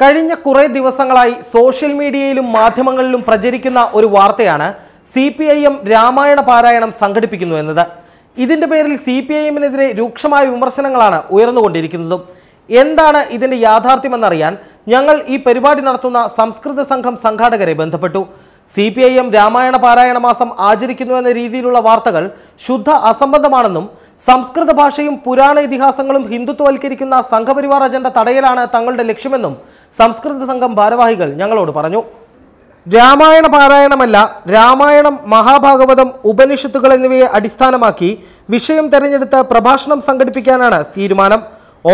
കഴിഞ്ഞ കുറേ ദിവസങ്ങളായി സോഷ്യൽ മീഡിയയിലും മാധ്യമങ്ങളിലും പ്രചരിക്കുന്ന ഒരു വാർത്തയാണ് C P I M Ramayana പാരായണം സംഘടിപ്പിക്കുന്നു എന്നത്. ഇതിന്റെ പേരിൽ സി പി ഐ എമ്മിനെതിരെ രൂക്ഷമായ വിമർശനങ്ങളാണ് ഉയർന്നുകൊണ്ടിരിക്കുന്നതും. എന്താണ് ഇതിന്റെ യാഥാർത്ഥ്യമെന്നറിയാൻ ഞങ്ങൾ ഈ പരിപാടി നടത്തുന്ന സംസ്കൃത സംഘം സംഘാടകരെ ബന്ധപ്പെട്ടു. C P I M Ramayana പാരായണ മാസം ആചരിക്കുന്നു എന്ന രീതിയിലുള്ള വാർത്തകൾ ശുദ്ധ അസംബന്ധമാണെന്നും സംസ്കൃത ഭാഷയും പുരാണ ഇതിഹാസങ്ങളും ഹിന്ദുത്വവൽക്കരിക്കുന്ന സംഘപരിവാർ അജണ്ട തടയലാണ് തങ്ങളുടെ ലക്ഷ്യമെന്നും സംസ്കൃത സംഘം ഭാരവാഹികൾ ഞങ്ങളോട് പറഞ്ഞു. രാമായണ പാരായണമല്ല രാമായണം മഹാഭാഗവതം ഉപനിഷത്തുകൾ എന്നിവയെ അടിസ്ഥാനമാക്കി വിഷയം തെരഞ്ഞെടുത്ത് പ്രഭാഷണം സംഘടിപ്പിക്കാനാണ് തീരുമാനം.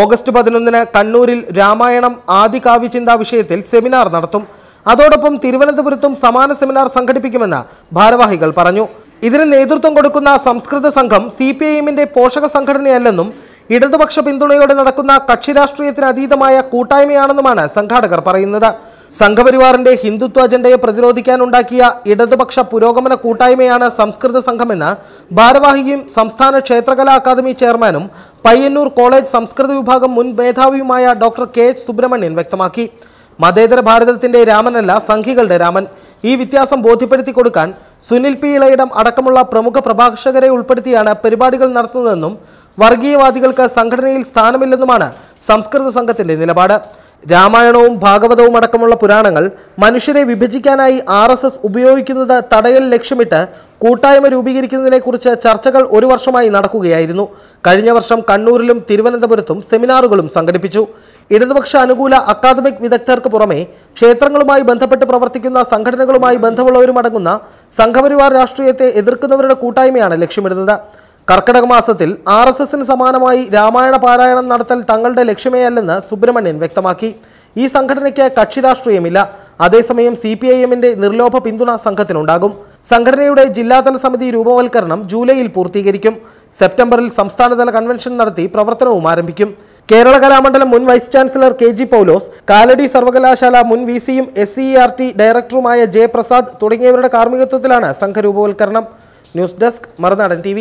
ഓഗസ്റ്റ് പതിനൊന്നിന് കണ്ണൂരിൽ രാമായണം ആദി കാവ്യചിന്ത വിഷയത്തിൽ സെമിനാർ നടത്തും. അതോടൊപ്പം തിരുവനന്തപുരത്തും സമാന സെമിനാർ സംഘടിപ്പിക്കുമെന്ന് ഭാരവാഹികൾ പറഞ്ഞു. ഇതിന് നേതൃത്വം കൊടുക്കുന്ന സംസ്കൃത സംഘം സി പി ഐ എമ്മിന്റെ പോഷക സംഘടനയല്ലെന്നും ഇടതുപക്ഷ പിന്തുണയോടെ നടക്കുന്ന കക്ഷി രാഷ്ട്രീയത്തിന് അതീതമായ കൂട്ടായ്മയാണെന്നുമാണ് സംഘാടകർ പറയുന്നത്. സംഘപരിവാറിന്റെ ഹിന്ദുത്വ അജണ്ടയെ പ്രതിരോധിക്കാനുണ്ടാക്കിയ ഇടതുപക്ഷ പുരോഗമന കൂട്ടായ്മയാണ് സംസ്കൃത സംഘമെന്ന് ഭാരവാഹിയും സംസ്ഥാന ക്ഷേത്രകലാ അക്കാദമി ചെയർമാനും പയ്യന്നൂർ കോളേജ് സംസ്കൃത വിഭാഗം മുൻ മേധാവിയുമായ ഡോക്ടർ കെ എച്ച് സുബ്രഹ്മണ്യൻ വ്യക്തമാക്കി. മതേതര ഭാരതത്തിന്റെ രാമനല്ല സംഘികളുടെ രാമൻ. ഈ വ്യത്യാസം ബോധ്യപ്പെടുത്തി കൊടുക്കാൻ സുനിൽ പി ഇളയിടം അടക്കമുള്ള പ്രമുഖ പ്രഭാഷകരെ ഉൾപ്പെടുത്തിയാണ് പരിപാടികൾ നടത്തുന്നതെന്നും വർഗീയവാദികൾക്ക് സംഘടനയിൽ സ്ഥാനമില്ലെന്നുമാണ് സംസ്കൃത സംഘത്തിന്റെ നിലപാട്. രാമായണവും ഭാഗവതവും അടക്കമുള്ള പുരാണങ്ങൾ മനുഷ്യരെ വിഭജിക്കാനായി ആർ എസ് എസ് ഉപയോഗിക്കുന്നത് തടയൽ ലക്ഷ്യമിട്ട് കൂട്ടായ്മ രൂപീകരിക്കുന്നതിനെക്കുറിച്ച് ചർച്ചകൾ ഒരു വർഷമായി നടക്കുകയായിരുന്നു. കഴിഞ്ഞ വർഷം കണ്ണൂരിലും തിരുവനന്തപുരത്തും സെമിനാറുകളും സംഘടിപ്പിച്ചു. ഇടതുപക്ഷ അനുകൂല അക്കാദമിക് വിദഗ്ധർക്ക് പുറമെ ക്ഷേത്രങ്ങളുമായി ബന്ധപ്പെട്ട് പ്രവർത്തിക്കുന്ന സംഘടനകളുമായി ബന്ധമുള്ളവരുമടങ്ങുന്ന സംഘപരിവാർ രാഷ്ട്രീയത്തെ എതിർക്കുന്നവരുടെ കൂട്ടായ്മയാണ് ലക്ഷ്യമിടുന്നത്. കർക്കിടക മാസത്തിൽ ആർ എസ് എസിന് സമാനമായി രാമായണ പാരായണം നടത്തൽ തങ്ങളുടെ ലക്ഷ്യമേയല്ലെന്ന് സുബ്രഹ്മണ്യൻ വ്യക്തമാക്കി. ഈ സംഘടനയ്ക്ക് കക്ഷി രാഷ്ട്രീയമില്ല. അതേസമയം സി പി ഐ എമ്മിന്റെ നിർലോഭ പിന്തുണ സംഘത്തിനുണ്ടാകും. സംഘടനയുടെ ജില്ലാതല സമിതി രൂപവൽക്കരണം ജൂലൈയിൽ പൂർത്തീകരിക്കും. സെപ്റ്റംബറിൽ സംസ്ഥാനതല കൺവെൻഷൻ നടത്തി പ്രവർത്തനവും ആരംഭിക്കും. കേരള കലാമണ്ഡലം മുൻ vice chancellor K G Paulose Kalady സർവകലാശാല മുൻ വി സിയും എസ് സി ആർ ടി ഡയറക്ടറുമായ ജെ പ്രസാദ് തുടങ്ങിയവരുടെ കാർമ്മികത്വത്തിലാണ് സംഘരൂപവൽക്കരണം. News desk Marunadan T